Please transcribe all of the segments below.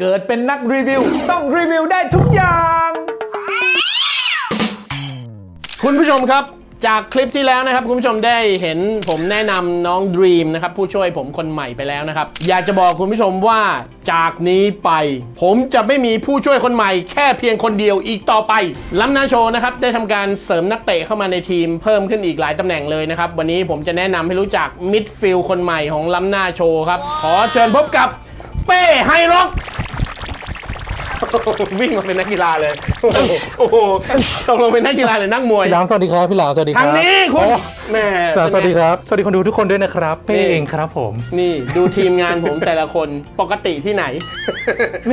เกิดเป็นนักรีวิว ต้องรีวิวได้ทุกอย่าง คุณผู้ชมครับ จากคลิปที่แล้วนะครับ คุณผู้ชมได้เห็นผมแนะนำน้อง Dream นะครับ ผู้ช่วยผมคนใหม่ไปแล้วนะครับ อยากจะบอกคุณผู้ชมว่าจากนี้ไป ผมจะไม่มีผู้ช่วยคนใหม่ แค่เพียงคนเดียวอีกต่อไปล้ำหน้าโชว์นะครับ ได้ทำการเสริมนักเตะเข้ามาในทีมเพิ่มขึ้นอีกหลายตำแหน่งเลยนะครับ วันนี้ผมจะแนะนำให้รู้จักมิดฟิลด์คนใหม่ของล้ำหน้าโชว์ครับ ขอเชิญพบกับเป้ไฮร็อก วิ่งมาเป็นนักกีฬาเลยโอ้โหตกลงเป็นนักกีฬาหรือนักมวย พี่หลามสวัสดีครับพี่หลามสวัสดีครัทางนี้คุณโอ้แม่พี่หลามสวัสดีครับสวัสดีคนดูทุกคนด้วยนะครับเป้นี่เองครับผม นี่ดูทีมงานผมแต่ละคนปกติที่ไหน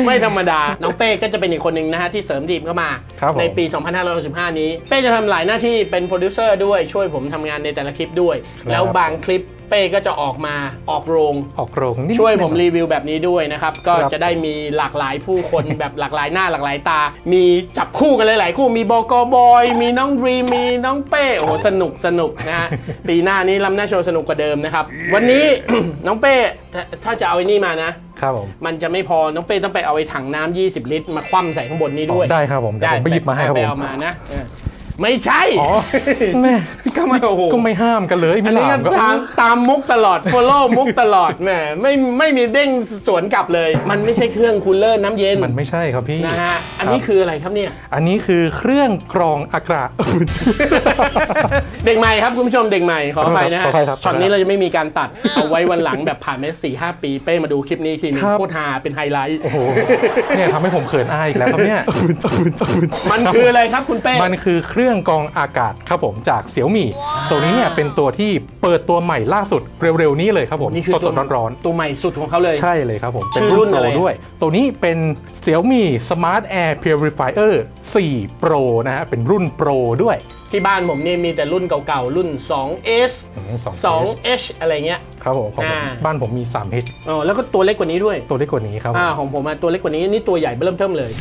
ไม่ธรรมดา น้องเป้ก็จะเป็นอีกคนหนึ่งนะฮะที่เสริมทีมเข้ามา ครับผม ในปี 2565 นี้ เป้จะทำหลายหน้าที่เป็นโปรดิวเซอร์ด้วยช่วยผมทำงานในแต่ละคลิปด้วย แล้วบางคลิป เป้ก็จะออกมาออกโรง ออกโรงนิดช่วยผมหน่อ รีวิวแบบนี้ด้วยนะครับ ก็ครับจะได้มีหลากหลายผู้คน แบบหลากหลายหน้าหลากหลายตา มีจับคู่กันหลายๆคู่มีบอกบอย มีน้องดรีมมีน้องเป้โอ้โหสนุกสนุกนะฮะ ปีหน้านี้ลำหน้าโชว์สนุกกว่าเดิมนะครับ วันนี้ น้องเป้ถ้าถ้าจะเอาไอ้นี่มานะ ครับผมมันจะไม่พอน้องเป้ต้องไปเอาไอ้ถังน้ำ20 ลิตร มาคว่ำใส่ข้างบนนี้ด้วยได้ครับผมเดี๋ยวผมไปหยิบมาให้ครับไปผมเอามานะเออ ไม่ใช่ อ๋อแม่ก็ไม่โอ้โหก็ไม่ห้ามกันเลยอันพี่นี้หลาก็มก็ตามตามมุกตลอด follow มุกตลอดแหมไม่ไม่มีเด้งสวนกลับเลย มันไม่ใช่เครื่องคูลเลอร์น้ำเย็นมันไม่ใช่ครับพี่นะฮะอันนี้รับคืออะไรครับเนี่ย อันนี้คือเครื่องกรองอากาศ เด็กใหม่ครับคุณผู้ชมเด็กใหม่ขออภัยนะฮะขออภัยครับช็อตนี้เราจะไม่มีการตัด เอาไว้วันหลังแบบผ่านไปสี่ห้าปีเป้มาดูคลิปนี้อีกทีหนึงครับ โคตรฮาเป็นไฮไลท์โอ้โหเนี่ยทำให้ผมเขินอายอีกแล้วครับเนี่ยมันคืออะไรครับคุณเป้ มันคือเครื่องกรองอากาศครับผมจากเสี่ยวมี่ตัวนี้เนี่ยเป็นตัวที่เปิดตัวใหม่ล่าสุดเร็วๆนี้เลยครับผมนี่คือสดๆร้อนตัวใหม่สุดของเขาเลยๆใช่เลยครับผม เป็นชื่อรุ่รุ่นนโปอะไรรอะด้วย ตัวนี้เป็น Xiaomi Smart Air Purifier 4 Pro นะฮะ เป็นรุ่น Pro ด้วย ที่บ้านผมเนี่ยมีแต่รุ่นเก่าๆ รุ่น 2S อืม 2S 2H อะไรเงี้ย ครับผมของผมอ่าบ้านผมมี 3H อ๋อแล้วก็ตัวเล็กกว่านี้ด้วย ตัวเล็กกว่านี้ครับผมอ่าของผมอะตัวเล็กกว่านี้นี่ตัวใหญ่เริ่มเทิมเลย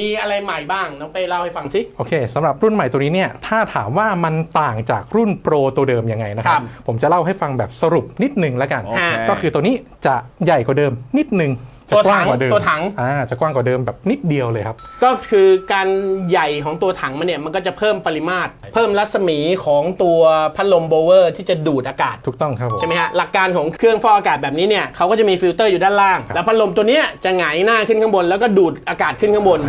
ม่มีอะไรใหม่บ้าง น้องเป้เล่าให้ฟังสิ โอเคสำหรับรุ่นใหม่ตัวนี้เนี่ยถ้าถามว่ามันต่างจากรุ่นโปรตัวเดิมยังไงนะคครัรับบผมจะเล่าให้ฟังแบบสรุปนิดนึงแล้วกัน โอเค ก็คือตัวนี้จะใหญ่กว่าเดิมนิดนึงจะตัวกถัว้างงกว่าเดิมตัวถัง อ่าจะกว้างกว่าเดิมแบบนิดเดียวเลยครับ ก็คือการใหญ่ของตัวถังมันเนี่ยมันก็จะเพิ่มปริมาตร เพิ่มรัศมีของตัวพัดลมโบเวอร์ที่จะดูดอากาศ ถูกต้องครับผม ใช่ไหมฮะหลักการของเครื่องฟอกอากาศแบบนี้เนี่ยเขาก็จะมีฟิลเตอร์อยู่ด้านล่าง แล้วพัดลมตัวเนี้ยจะหงายหน้าขึ้นข้างบน แล้วก็ดูดอากาศขึ้นข้างบน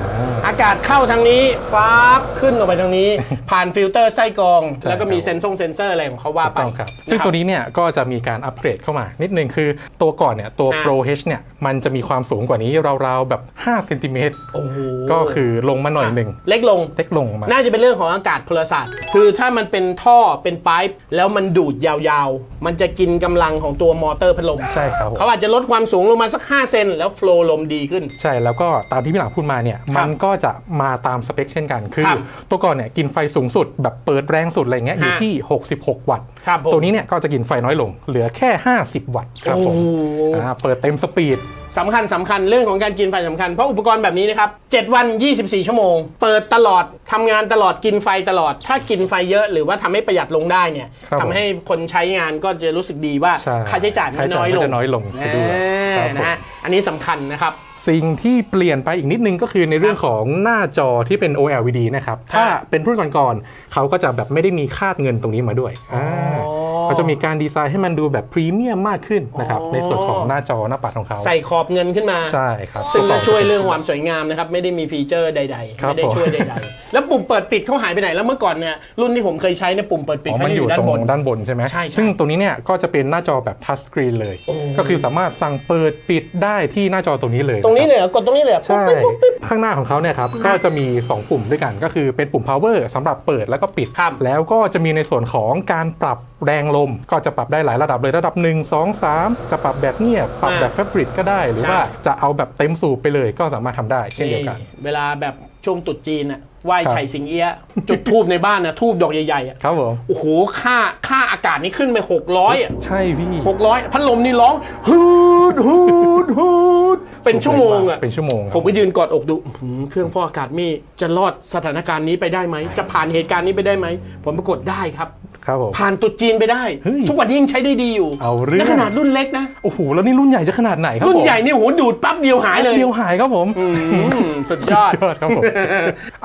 อากาศเข้าทางนี้ฟ้าบขึ้นออกไปทางนี้ ผ่านฟิลเตอร์ไส้กรอง ใช่แล้วก็มีครับ เซนซ่งเซนเซอร์อะไรของเขาว่าถูกไปต้องครับะซึ่งครับตัวนี้เนี่ยก็จะมีการอัปเกรดเข้ามานิดนึงคือตัวก่อนเนี่ยตัวอ่า Pro H เนี่ยมันจะมีความสูงกว่านี้ราวๆแบบ5เซนติเมตรโอ้โหก็คือลงมาหน่อยหนึ่งเล็กลง เล็กลงมา น่าจะเป็นเรื่องของอากาศพลศาสตร์ คือถ้ามันเป็นท่อเป็นไป๊ป์แล้วมันดูดยาวๆ มันจะกินกำลังของตัวมอเตอร์พัดลมใช่ครับผมเขาอาจจะลดความสูงลงมาสัก 5 เซนแล้วโฟลว์ลมดีขึ้น ใช่แล้วก็ตามที่พี่หลังพูดมาเนี่ยครับมันก็จะมาตามสเปคเช่นกันคือ ครับตัวก่อนเนี่ยกินไฟสูงสุดแบบเปิดแรงสุดอะไรเงี้ยอยู่ฮะที่ 66 วัตต์ ครับผมตัวนี้เนี่ยก็จะกินไฟน้อยลง เหลือแค่ 50 วัตต์ครับผมโอ้โห อ่าเปิดเต็มสปีด สำคัญสำคัญเรื่องของการกินไฟสำคัญ เพราะอุปกรณ์แบบนี้นะครับ 7 วัน 24 ชั่วโมง เปิดตลอดทำงานตลอดกินไฟตลอด ถ้ากินไฟเยอะหรือว่าทำให้ประหยัดลงได้เนี่ยครับผม ทำให้คนใช้งานก็จะรู้สึกดีว่า ใช่ค่าใช้จ่ายมันน้อยลงค่าใช้จ่ายมันจะน้อยลงไปด้วยอ่าครับผมนะฮะอันนี้สำคัญนะครับ สิ่งที่เปลี่ยนไปอีกนิดนึงก็คือในเรื่องของหน้าจอที่เป็น OLED นะครับ ถ้าเป็นรุ่นก่อนๆเขาก็จะแบบไม่ได้มีคาดเงินตรงนี้มาด้วยอ่าอ๋อ เขาจะมีการดีไซน์ให้มันดูแบบพรีเมียมมากขึ้นนะครับอ๋อในส่วนของหน้าจอหน้าปัดของเขา ใส่ขอบเงินขึ้นมา ใช่ครับ ซึ่งก็ช่วยเรื่องความสวยงามนะครับ ไม่ได้มีฟีเจอร์ใดๆครับไม่ได้ช่วยใดๆ แล้วปุ่มเปิดปิดเขาหายไปไหน แล้วเมื่อก่อนเนี่ยรุ่นที่ผมเคยใช้เนี่ยปุ่มเปิดปิดอ๋อเขามันจะออยู่ยู่ด้าตรนงบนด้านบนใช่ไหมใช่ใช่ซึ่งตัวนี้เนี่ยก็จะเป็นหน้าจอแบบทัชสกรีนเลย ก็คือสามารถสั่งเปิดปิดได้ที่หน้าจอตรงนี้เลย ตรงนี้ะคบเลยเหรอกดตรงนี้เลยเหรอใช่ปุ๊บปุ๊บปุ๊บข้างหน้าของเขาเนี่ยครับก็จะมี 2 ปุ่มด้วยกันก็คือเป็นปุ่ม power สำหรับเปิดแล้วก็ปิดครับแล้วก็จะมีในส่วนของการปรับแรงลมก็จะปรับได้หลายระดับเลยระดับ 1 2 3 จะปรับแบบเงียบปรับแบบ f a b r i c ก็ได้ หรือใช่ว่าจะเอาแบบเต็มสูบไปเลยก็สามารถทำได้เช่นเดียวกัน เวลาแบบช่วงตรุษจีนอะไหว้ครับไฉสิงเอี้ยะจุดทูบในบ้านนะทูบดอกใหญ่ๆอะครับผมโอ้โหค่าค่าอากาศนี่ขึ้นไป 600อะใช่พี่600 พัดลมนี่ร้องฮูดฮูดฮูดเป็นชั่วโมงอะเป็นชั่วโมงครับผมไปยืนกอดอกดูอื้อหือเครื่องฟอกอากาศมีจะรอดสถานการณ์นี้ไปได้ไหม จะผ่านเหตุการณ์นี้ไปได้ไหม ผมปรากฏได้ครับ ครับผมผ่านตรุดจีนไปได้ เฮ้ยทุกวันนี้ยังใช้ได้ดีอยู่เอาเรื่อง และขนาดรุ่นเล็กนะ โอ้โหแล้วนี่รุ่นใหญ่จะขนาดไหนครับรุ่นผมใหญ่เนี่ยโหดูดปั๊บเดียวหายเลยเดียวหายครับผม อืมสุดยอด ยอดครับผม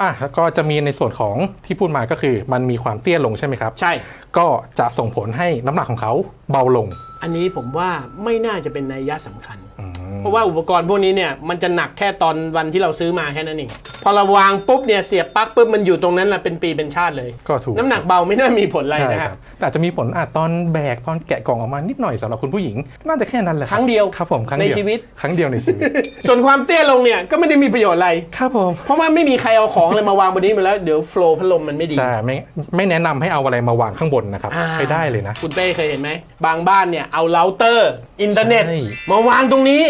อะแล้วก็จะมีในส่วนของที่พูดมาก็คือ มันมีความเตี้ยลงใช่ไหมครับ ใช่ ก็จะส่งผลให้น้ำหนักของเขาเบาลงอันนี้ผมว่าไม่น่าจะเป็นนัยยะสำคัญ อืม เพราะว่าอุปกรณ์พวกนี้เนี่ยมันจะหนักแค่ตอนวันที่เราซื้อมาแค่นั้นเองพอเราวางปุ๊บเนี่ยเสียบปลั๊กปุ๊บมันอยู่ตรงนั้นแหละเป็นปีเป็นชาติเลย ก็ถูกน้ำหนักเบาไม่น่ามีผลอะไรใช่นะคครัรับบแต่อาจจะมีผลอาจตอนแบกตอนแกะกล่องออกมานิดหน่อยสำหรับคุณผู้หญิง น่าจะแค่นั้นแหละครั้งเดียวครับผมครั้งในเดียวชีวิตครั้งเดียวในชีวิต ส่วนความเตี้ยลงเนี่ยก็ไม่ได้มีประโยชน์อะไรครับผมเพราะว่าไม่มีใครเอาของอะไรมาวางบนนี้มาแล้วเดี๋ยวโฟล์พัดลมมันไม่ดีใช่ไม่ไม่แนะนำให้เอาอะไรมาวางข้างบนนะครับอ่าไม่ได้เลยนะ คุณเป้เคยเห็นไหมบางบ้านเนี่ยเอาเราเตอร์ อินเทอร์เน็ตใช่มาวางตรงนี้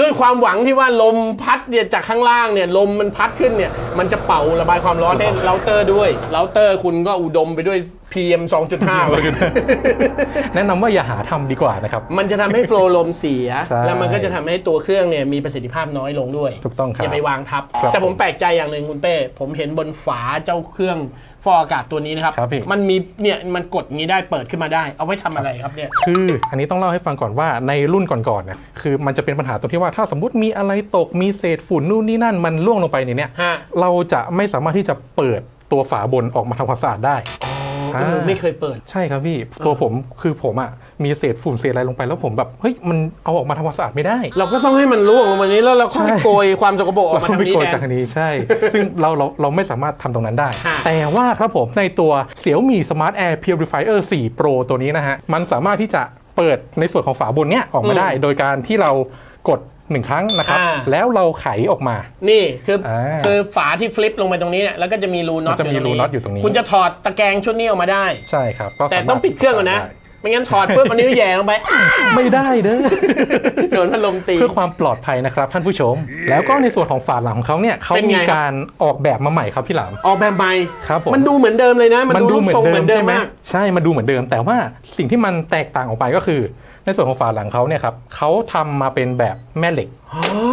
ด้วยความหวังที่ว่าลมพัดเนี่ยจากข้างล่างเนี่ยลมมันพัดขึ้นเนี่ยมันจะเป่าระบายความร้อนให้เราเตอร์ด้วยเราเตอร์คุณก็อุดมไปด้วย PM 2.5เลยแนะนำว่าอย่าหาทำดีกว่านะครับ มันจะทำให้โฟลว์ลมเสีย ใช่แล้วมันก็จะทำให้ตัวเครื่องเนี่ยมีประสิทธิภาพน้อยลงด้วยถูกต้องครับอย่าไปวางทับ ครับแต่ผมแปลกใจอย่างหนึ่งคุณเป้ ผมเห็นบนฝาเจ้าเครื่องฟอกอากาศตัวนี้นะครับ ครับพี่ มันมีเนี่ยมันกดอย่างนี้ได้เปิดขึ้นมาได้ เอาไว้ทำอะไรครับเนี่ย คืออันนี้ต้องเล่าให้ฟังก่อนว่าในรุ่นก่อนๆเนี่ยคือมันจะเป็นปัญหาตรงที่ว่าถ้าสมมติมีอะไรตกมีเศษฝุ่นนู่นนี่นั่นมันล่วงลงไปในเนี้ยฮะ เราจะไม่สามารถที่จะเปิดตัวฝาบนออกมาทำความสะอาดได้ เออไม่เคยเปิด ใช่ครับพี่ตัวผมคือผมอะมีเศษฝุ่นเศษอะไรลงไปแล้วผมแบบเฮ้ยมันเอาออกมาทำความสะอาดไม่ได้ เราก็ต้องให้มันร่วงลงมานี้แล้วเราค่อยใช่โกยความสกปรกออกมาเราทางไม่นี้โกยแทจากนทางนี้ใช่ ซึ่งเราเราเราไม่สามารถทำตรงนั้นได้ฮะแต่ว่าครับผมในตัว Xiaomi Smart Air Purifier 4 Pro ตัวนี้นะฮะ มันสามารถที่จะเปิดในส่วนของฝาบนเนี้ยออกมาได้ โดยการที่เรากด หนึ่งครั้งนะครับ อ่า แล้วเราไขออกมา นี่คือออ่าคือฝาที่ฟลิปลงไปตรงนี้เนี่ยแล้วก็จะมีรูน็อตมันจะมีรูน็อตอยู่ตรงนี้ คุณจะถอดตะแกรงชุดนี้ออกมาได้ ใช่ครับก็แต่สามารถต้องปิดเครื่องก่อนนะได้ไม่งั้นถอดปุ๊บอันนี้แหย่ลงไปไม่ได้เด้อ โดนพัดลมตี เพื่อความปลอดภัยนะครับท่านผู้ชม แล้วก็ในส่วนของฝาหลังของเขาเนี่ยเขาเป็นไงมีครับการออกแบบมาใหม่ครับพี่หลาม ออกแบบใหม่ครับผม มันดูเหมือนเดิมเลยนะ มันดูรูปทรงเหมือนเดิมใช่ไหมมาก ใช่ มันดูเหมือนเดิม แต่ว่าสิ่งที่มันแตกต่างออกไปก็คือ ในส่วนของฝาหลังเขาเนี่ยครับเขาทำมาเป็นแบบแม่เหล็ก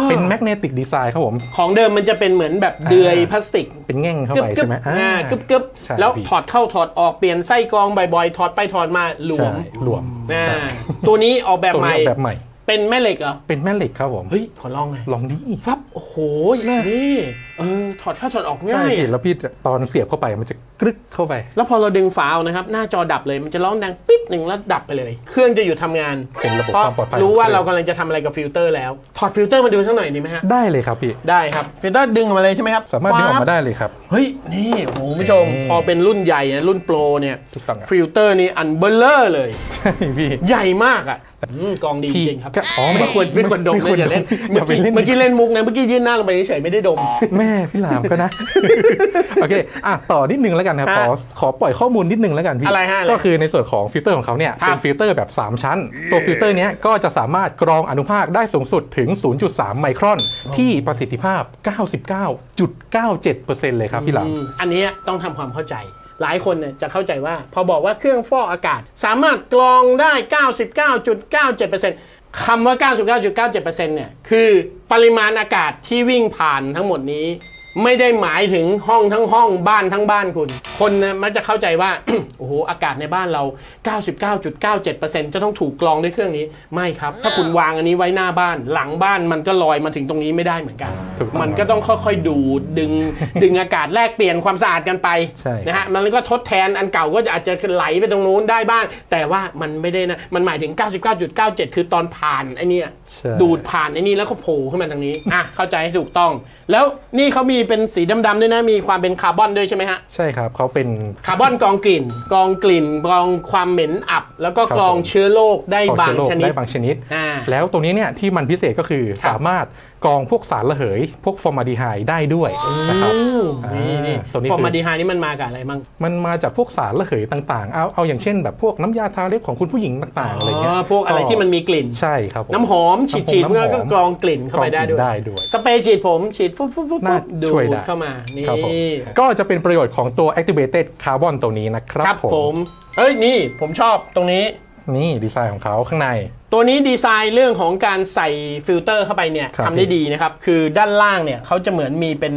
เป็นแมกเนติกดีไซน์ครับผม ของเดิมมันจะเป็นเหมือนแบบเดือยพลาสติกเป็นแง่งเข้ากึบไปกึบใช่ไหมอ่าอ่ากึบกึบใช่แล้วพี่ถอดเข้าถอดออกเปลี่ยนไส้กรองบ่อยๆ ถอดไปถอดมาหลวใช่มหลวม อ่าใช่ตัวนี้ออกแบบตัวใหนี้ม่ออกแบบใหม่ เป็นแม่เหล็กเหรอเป็นแม่เหล็กครับผมเฮ้ยขอลองหน่อยลองดิฟับโอ้โหนี่เออถอดเข้าถอดออกใช่ง่ายพี่อะแล้วพี่ตอนเสียบเข้าไปมันจะกรึกเข้าไป แล้วพอเราดึงฝาเอานะครับ หน้าจอดับเลยมันจะร้องดังปิ๊บหนึ่งแล้วดับไปเลย เครื่องจะหยุดทำงานเป็นระบบเพราะความปลอดภัยรู้ว่าของเครื่เราองกำลังจะทำอะไรกับฟิลเตอร์แล้วถอดฟิลเตอร์มาดูสักหน่อยดีไหมฮะได้เลยครับพี่ได้ครับฟิลเตอร์ดึงออกมาเลยใช่ไหมครับสามารถดึงออกฟ้มาได้เลยครับเฮ้ยนี่โอ้โหคุณผู้ชมอืมพอเป็นรุ่นใหญ่นะรุ่นโปรเนี่ยถูกต้องครับฟิลเตอร์นี่อันเบลเลอร์เลยใช่พี่ใหญ่มากอะอืม กองดีจพี่ริงครับก็อ๋อไม่ควรไม่ควรดมไม่นะควรอย่าเล่นดมเมื่ออย่าไปกี้เล่นเมื่อกี้เล่นมุกนะเมื่อกี้ยื่นหน้าลงไปเฉยๆไม่ได้ดม แม่พี่หลามก็นะโอเคอะต่อนิดนึงแล้วกันครับฮะขอขอปล่อยข้อมูลนิดนึงแล้วกันพี่อะไรฮะอะไรก็คือในส่วนของฟิลเตอร์ของเขาเนี่ยครับเป็นฟิลเตอร์แบบ 3 ชั้น ตัวฟิลเตอร์เนี้ยก็จะสามารถกรองอนุภาคได้สูงสุดถึง 0.3 ไมครอน ที่ประสิทธิภาพ 99.97%เลยครับพี่หลามอืมอันเนี้ยต้องทำความเข้าใจ หลายคนเนี่ยจะเข้าใจว่า พอบอกว่าเครื่องฟอกอากาศ สามารถกรองได้ 99.97%คำว่า 99.97%เนี่ยคือปริมาณอากาศที่วิ่งผ่านทั้งหมดนี้ ไม่ได้หมายถึงห้องทั้งห้องบ้านทั้งบ้านคุณ คนนะมักจะเข้าใจว่า โอ้โหอากาศในบ้านเรา 99.97%จะต้องถูกกรองด้วยเครื่องนี้ ไม่ครับ ถ้าคุณวางอันนี้ไว้หน้าบ้าน หลังบ้านมันก็ลอยมาถึงตรงนี้ไม่ได้เหมือนกัน ถูกต้องมันก็ต้องค่อยๆดูดดึง ดึงอากาศแลกเปลี่ยนความสะอาดกันไปใช่ นะฮะมันก็ทดแทนอันเก่าก็อาจจะไหลไปตรงนู้นได้บ้าง แต่ว่ามันไม่ได้นะมันหมายถึง 99.97 คือตอนผ่านไอ้เนี่ย ใช่ ดูดผ่านไอ้นี่แล้วก็โผล่ขึ้นมาทางนี้ อะ เข้าใจให้ถูกต้อง แล้วนี่เขามีเป็นสีดำๆด้วยนะ มีความเป็นคาร์บอนด้วยใช่ไหมฮะ ใช่ครับเขาเป็น คาร์บอนกรองกลิ่นกรองกลิ่นกรองความเหม็นอับ แล้วก็ครับกรองผม เชื้อโรคได้ของบางเชื้อโรคชนิด ได้บางชนิด อ่า แล้วตัวนี้เนี่ยที่มันพิเศษก็คือครับ สามารถ กรองพวกสารระเหย พวกฟอร์มาลดีไฮด์ได้ด้วยนะครับอืมอ่านี่นี่ตัวนี้ฟอร์มาคือดีไฮนี่มันมากับอะไรมั่งมันมาจากพวกสารระเหยต่างๆ เอาเอาอย่างเช่น แบบพวกน้ำยาทาเล็บของคุณผู้หญิงต่างๆอะไรเงี้ยพวกอะไรที่มันมีกลิ่นใช่ครับผมน้ำหอมฉีดฉีดน้ำหอมเพื่อก็กรองกลิ่นเข้าไปได้ด้วยกรองกลิ่นได้ด้วยสเปรย์ฉีดผมฉีดฟุ๊บฟุ๊บฟุ๊บน่าดูช่วยดได้เข้ามานี่ครับผมก็จะเป็นประโยชน์ของตัว activated carbon ตัวนี้นะครับครับผมเอ้ยนี่ผมชอบตรงนี้นี่ดีไซน์ของเขาข้างใน ตัวนี้ดีไซน์เรื่องของการใส่ฟิลเตอร์เข้าไปเนี่ยครับ ทำได้ดีนะครับ คือด้านล่างเนี่ยเขาจะเหมือนมีเป็น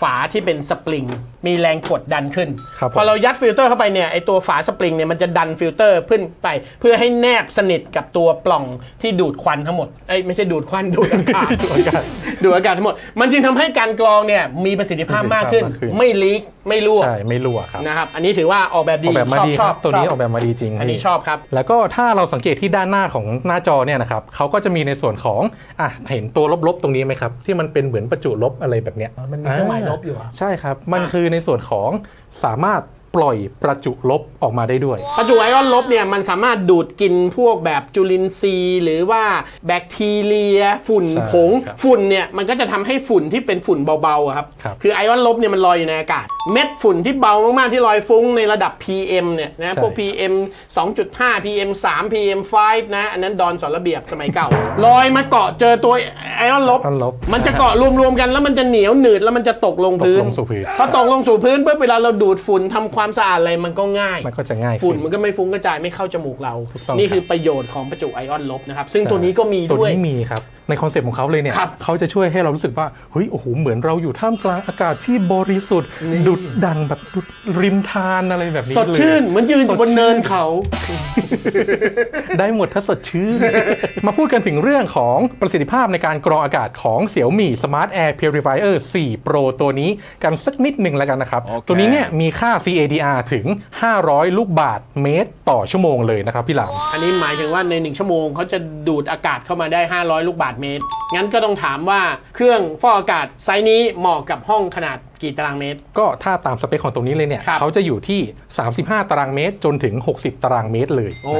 ฝาที่เป็นสปริง มีแรงกดดันขึ้น ครับผม พอเรายัดฟิลเตอร์เข้าไปเนี่ยไอตัวฝาสปริงเนี่ยมันจะดันฟิลเตอร์ขึ้นไป เพื่อให้แนบสนิทกับตัวปล่องที่ดูดควันทั้งหมดเอ้ยไม่ใช่ดูดควันดูดอากาศดูดอากาศ ดูดอากาศทั้งหมด มันจึงทำให้การกรองเนี่ยมีประสิทธิภาพมากขึ้น ประสิทธิภาพมากขึ้น ไม่ลีกไม่รั่วใช่ไม่รั่วครับนะครับ อันนี้ถือว่าออกแบบอดีอกแบบมาชอบดีชคอรับบตัวนี้ชออกแบบมาดีจริงอันนี้พี่ชอบครับ แล้วก็ถ้าเราสังเกตที่ด้านหน้าของหน้าจอเนี่ยนะครับเขาก็จะมีในส่วนของอะเห็นตัวลบๆตรงนี้ไหมครับ ที่มันเป็นเหมือนประจุลบอะไรแบบเนี้ยมันมีเครื่องหมายลบอยู่เหรอใช่ครับ มันอะคือในส่วนของสามารถ ปล่อยประจุลบออกมาได้ด้วย ประจุไอออนลบเนี่ยมันสามารถดูดกินพวกแบบจุลินทรีย์ หรือว่าแบคทีเรีย ฝุ่นใช่ผง ครับฝุ่นเนี่ยมันก็จะทำให้ฝุ่นที่เป็นฝุ่นเบาๆอะครับครับ คือไอออนลบเนี่ยมันลอยอยู่ในอากาศ เม็ดฝุ่นที่เบามากๆที่ลอยฟุ้งในระดับ PM เนี่ยนะพวก PM 2.5 PM 3 PM 5นะอันนั้นดอนสอนระเบียบสมัยเก่าลอยมาเกาะเจอตัวไอออนลบ ไอออนลบมันจะเกาะรวมๆกันแล้วมันจะเหนียวหนืดแล้วมันจะตกลงพื้นตกลงสู่พื้น พอตกลงสู่พื้นปุ๊บเวลาเราดูดฝุ่นทำความสะอาดอะไรมันก็ง่าย มันก็จะง่ายฝุ่นขึ้มันก็ไม่ฟุ้งกระจายไม่เข้าจมูกเราถูกต้องนี่ครับคือประโยชน์ของประจุไอออนลบนะครับ ซึ่งตัวนี้ก็มีตัวด้วยนี้มีครับ ในคอนเซปต์ของเขาเลยเนี่ยครับเขาจะช่วยให้เรารู้สึกว่า เฮ้ย โอ้โห เหมือนเราอยู่ท่ามกลางอากาศที่บริสุทธิ์ ดุดดังแบบดุดริมทานอะไรแบบนี้สดชื่นเลยเหมือนยืนอยู่บนเนินเขา ได้หมดถ้าสดชื่น มาพูดกันถึงเรื่องของประสิทธิภาพในการกรองอากาศของ Xiaomi Smart Air Purifier 4 Pro ตัวนี้กันสักนิดหนึ่งแล้วกันนะครับ ตัวนี้เนี่ยมีค่า CADR ถึง 500 ลูกบาทเมตรต่อชั่วโมงเลยนะครับพี่หลามอันนี้หมายถึงว่าใน 1 ชั่วโมงเขาจะดูดอากาศเข้ามาได้ 500 ลูกบาศก์เมตร งั้นก็ต้องถามว่าเครื่องฟอกอากาศไซส์นี้เหมาะกับห้องขนาด กี่ตารางเมตร ก็ถ้าตามสเปคของตรงนี้เลยเนี่ย ครับ เขาจะอยู่ที่ 35 ตารางเมตรจนถึง 60 ตารางเมตรเลยโอ้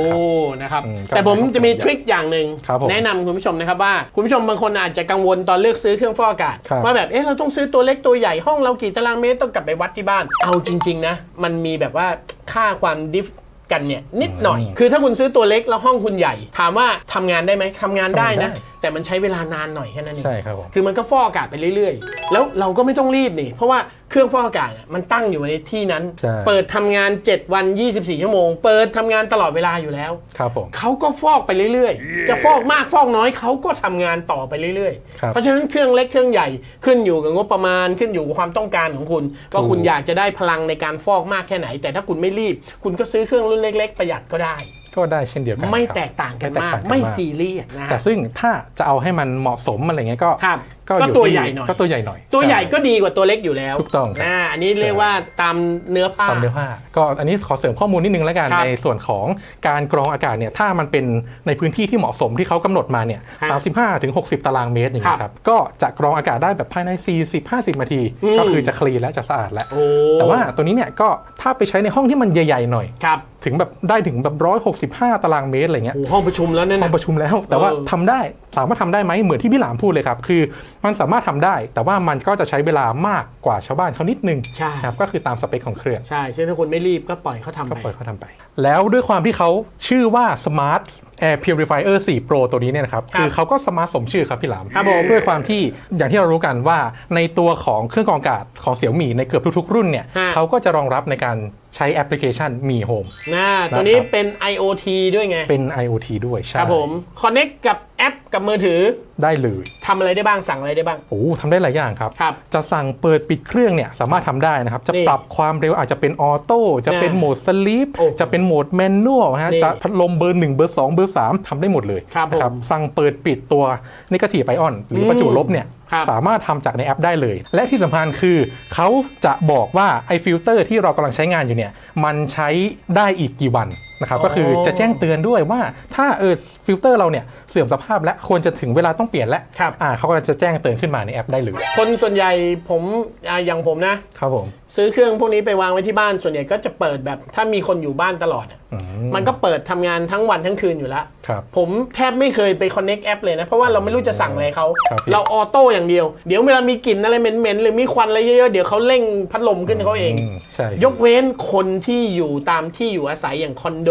นะครับ นะครับ อืมก็แต่ผมไม่ต้องจะมีเยอะทริคอย่างหนึ่งครับผมแนะนำคุณผู้ชมนะครับว่า คุณผู้ชมบางคนอาจจะกังวลตอนเลือกซื้อเครื่องฟอกอากาศ ครับ ว่าแบบ เอ๊ะ เราต้องซื้อตัวเล็กตัวใหญ่ห้องเรากี่ตารางเมตรต้องกลับไปวัดที่บ้าน เอาจริง ๆ นะ มันมีแบบว่าค่าความดิฟ กันเนี่ยนิดหน่อย คือถ้าคุณซื้อตัวเล็กแล้วห้องคุณใหญ่ ถามว่าทำงานได้ไหมทำงานได้นะทำงานได้แต่มันใช้เวลานานหน่อยแค่นั้นเองใช่ครับผมคือมันก็ฟอกอากาศไปเรื่อยๆ แล้วเราก็ไม่ต้องรีบนี่ เพราะว่า เครื่องฟอกอากาศอะมันตั้งอยู่ในที่นั้น ใช่ เปิดทำงาน 7 วัน 24 ชั่วโมง เปิดทำงานตลอดเวลาอยู่แล้ว ครับผม เขาก็ฟอกไปเรื่อยๆ จะฟอกมากฟอกน้อยเขาก็ทำงานต่อไปเรื่อยครับๆ เพราะฉะนั้นเครื่องเล็กเครื่องใหญ่ขึ้นอยู่กับงบประมาณขึ้นอยู่กับความต้องการของคุณว่าคุณอยากจะได้พลังในการฟอกมากแค่ไหน แต่ถ้าคุณไม่รีบ คุณก็ซื้อเครื่องรุ่นเล็ก ๆ ประหยัดก็ได้ ก็ได้เช่นเดียวกันไม่ครับแตกต่างกันไม่แตกมากต่างกันไม่มากซีเรียสนะแต่ฮะ ซึ่งถ้าจะเอาให้มันเหมาะสมอะไรเงี้ยก็ครับก็ก็อยู่ตัวที่ใหญ่หน่อยก็ตัวใหญ่หน่อย ตัวใหญ่ช่ก็ดีกว่าตัวเล็กอยู่แล้วถูกต้องครับอ่าอันนี้เรียกว่าตามเนื้อผ้าตามเนื้อผ้า ก็อันนี้ขอเสริมข้อมูลนิดนึงแล้วกันครับในส่วนของการกรองอากาศเนี่ยถ้ามันเป็นในพื้นที่ที่เหมาะสมที่เขากำหนดมาเนี่ยครับ35ถึง60ตารางเมตรอย่างเงี้ยครับก็จะกรองอากาศได้แบบภายใน 40-50นาทีอืมก็คือจะคลีนและจะสะอาดแล้วโอ้แต่ว่าตัวนี้เนี่ยก็ถ้าไปใช้ในห้องที่มันใหญ่ๆหน่อยครับถึงแบบได้ถึงแบบ165 ตารางเมตรอะไรเงี้ยโอ้ห้องประชุมแล้วเนี่ยห้อนะงประชุมแล้ว แต่ว่าเออทำได้ ถามว่าทำได้ไหมเหมือนที่พี่หลามพูดเลยครับ คือมันสามารถทำได้ แต่ว่ามันก็จะใช้เวลามาก กว่าชาวบ้านเขานิดนึงใช่ครับก็คือตามสเปคของเครื่อง ใช่ ซึ่งถ้าคุณไม่รีบก็ปล่อยเขาทำก็ไป ปล่อยเขาทำไป แล้วด้วยความที่เขาชื่อว่า Smart Air Purifier 4 Pro ตัวนี้เนี่ยนะครับ ครับคือเขาก็สมาร์ทสมชื่อครับพี่หลามครับผมด้วยความที่อย่างที่เรารู้กันว่าในตัวของเครื่องกรองอากาศของเสี่ยวมี่ในเกือบทุกๆ รุ่นเนี่ยฮะ เขาก็จะรองรับในการใช้แอปพลิเคชันมี Home นะตัวนี้เป็น IoT ด้วยไง เป็น IoT ด้วยใช่ ครับผม Connect กับแอปกับมือถือได้เลยทำอะไรได้บ้างสั่งอะไรได้บ้าง โอ้ทำได้หลายอย่างครับ ครับจะสั่งเปิดปิดเครื่องเนี่ยสามารถทำได้นะครับ จะนี่ปรับความเร็วอาจจะเป็นออโต้จะเป็นนะโหมดสลีปโอ้โหจะเป็นโหมดแมนนวลฮะนี่จะพัดลมเบอร์1เบอร์2เบอร์3ทำได้หมดเลยครับนะผมสั่งเปิดปิดตัวนิก t ทีฟไอออน หรือประจุลบเนี่ยครับสามารถทำจากในแอปได้เลย และที่สำคัญคือเขาจะบอกว่าไอฟิลเตอร์ที่เรากำลังใช้งานอยู่เนี่ยมันใช้ได้อีกกี่วันนะครับก็คือจะแจ้งเตือนด้วยว่าถ้าเออฟิลเตอร์เราเนี่ย เสื่อมสภาพและควรจะถึงเวลาต้องเปลี่ยนแล้วครับ อ่าเขาก็จะแจ้งเตือนขึ้นมาในแอปได้เลยคนส่วนใหญ่ผมอ่าอย่างผมนะ ครับผม ซื้อเครื่องพวกนี้ไปวางไว้ที่บ้านส่วนใหญ่ก็จะเปิดแบบ ถ้ามีคนอยู่บ้านตลอดอะอืมันก็เปิดทำงานทั้งวันทั้งคืนอยู่แล้ว ครับ ผมแทบไม่เคยไป connect แอปเลยนะ เพราะว่าเราไม่รู้จะสั่งอะไรเขาครับพี่ เราออโต้อย่างเดียว เดี๋ยวเวลามีกลิ่นอะไรเหม็นๆหรือมีควันอะไรเยอะๆ เดี๋ยวเขาเร่งพัดลมขึ้นเขาเอง มใช่ยกเว้นคนที่อยู่ตามที่อยู่อาศัยอย่างคอนโด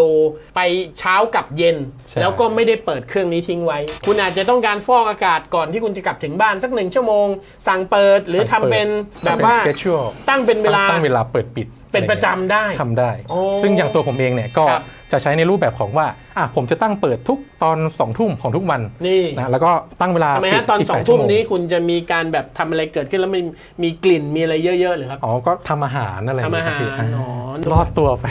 ไปเช้ากับเย็นใช่แล้วก็ไม่ได้เปิดเครื่องนี้ทิ้งไว้ คุณอาจจะต้องการฟอกอากาศก่อนที่คุณจะกลับถึงบ้านสักหนึ่งชั่วโมง สั่งเปิดหรือทำเป็นแบบว่าเกชัวตั้งเป็นเวลาตั้งเวลาเปิดปิดเป็นประจำได้ทำได้โอ้ซึ่งอย่างตัวผมเองเนี่ยก็ครับ จะใช้ในรูปแบบของว่าอะผมจะตั้งเปิดทุกตอน2องทุ่มของทุกวันนี่นะแล้วก็ตั้งเวลาทำไมปิฮะดตอนกสองแปดทุ่มชั่วโงนี้คุณจะมีการแบบทำอะไรเกิดขึ้นแล้วมันมีกลิ่นมีอะไรเยอะๆหรือครับอ๋อก็ทำอาหารอะไรทำอาหารย่งเงี้ยอ๋อรอดตัวไป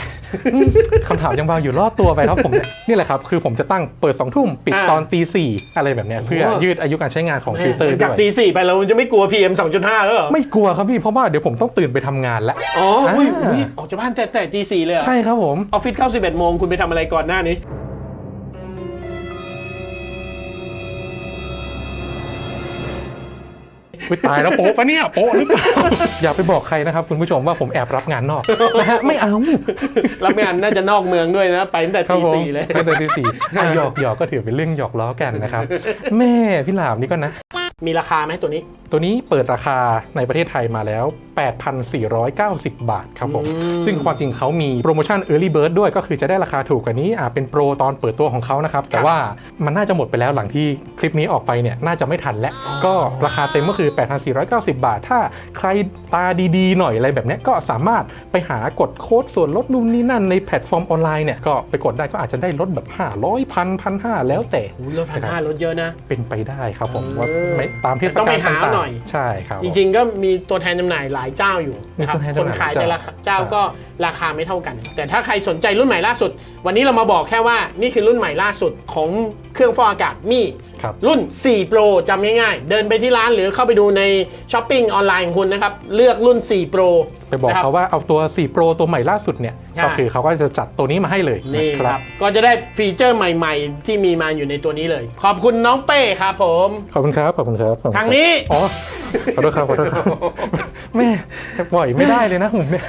คำถามยังเบาอยู่รอดตัวไปครับผมเนี่ยนี่แหละครับ คือผมจะตั้งเปิด2องทุ่มปิดอ่าตอนตีสี่อะไรแบบเนี้ยเพื่อโอ้ยืดอายุการใช้งานของฟิลเตอร์จาด้กวย ตีสี่ไปเราจะไม่กลัว PM 2.5แล้วเหรอไม่กลัวครับพี่เพราะว่าเดี๋ยวผมต้องตื่นไปทำงานแล้ว อ๋ออุ้ยอ่า อุ้ยออกจากบ้านแต่แต่ตีสี่เลยเหรอใช่ครับผม ออฟฟิศเข้า11โมงคุณไปทำอะไรก่อนหน้านี้อุ๊ยตายแล้วโป๊ะปะเนี่ยโป๊ะหรือเปล่าอย่าไปบอกใครนะครับคุณผู้ชมว่าผมแอบรับงานนอกนะฮะไม่เอารับงานน่าจะนอกเมืองด้วยนะไปตั้งแต่ครับตีผมสี่เลยตั้งแต่ตีสี่อะหยอกหยอกก็ถือเป็นเรื่องหยอกล้อกันนะครับแม่พี่หลามนี่ก็นะ มีราคาไหมตัวนี้ ตัวนี้เปิดราคาในประเทศไทยมาแล้ว 8,490 บาทครับผมอืมซึ่งความจริงเขามีโปรโมชั่น Early Bird ด้วยก็คือจะได้ราคาถูกกว่านี้อ่าเป็นโปรตอนเปิดตัวของเขานะครับ แต่ว่ามันน่าจะหมดไปแล้วหลังที่คลิปนี้ออกไปเนี่ยน่าจะไม่ทันแล้ว ก็ราคาเต็มก็คือ 8,490 บาท ถ้าใครตาดีๆ หน่อยอะไรแบบเนี้ยก็สามารถไปหากดโค้ดส่วนลดนู่นนี่นั่นในแพลตฟอร์มออนไลน์เนี่ยก็ไปกดได้ก็อาจจะได้ลดแบบ 500พันพันห้าแล้วแต่โอ้ยลดพันห้าลดเยอะนะ เป็นไปได้ครับผมเออว่าไม่ตามเทศต้องกาไปลหาต่างหน่อยๆใช่ครับ จริงๆก็มีตัวแทนจำหน่ายหลายเจ้าอยู่นะครับมีตัวแทนคจำนหน่ายขายหลายแต่เจ้าละเจ้าใช่ก็ราคาไม่เท่ากัน แต่ถ้าใครสนใจรุ่นใหม่ล่าสุด วันนี้เรามาบอกแค่ว่านี่คือรุ่นใหม่ล่าสุดของเค รื่องฟอกอากาศมีครับรุ่น 4 Pro จำง่ายๆ เดินไปที่ร้านหรือเข้าไปดูในช้อปปิ้งออนไลน์ของคุณนะครับ เลือกรุ่น 4 Pro ไปบอกนะครัเขาว่าเอาตัว 4 Pro ตัวใหม่ล่าสุดเนี่ยใช่ก็คือเขาก็จะจัดตัวนี้มาให้เลยนี่นะครับ ก็จะได้ฟีเจอร์ใหม่ๆ ที่มีมาอยู่ในตัวนี้เลย ขอบคุณน้องเป้ครับผม ขอบคุณครับ ขอบคุณครับขอบคุณครับทางนี้ อ๋อ ขอโทษครับ ขอโทษครับแม่ปล่อยไม่ได้เลยนะผมเนี่ย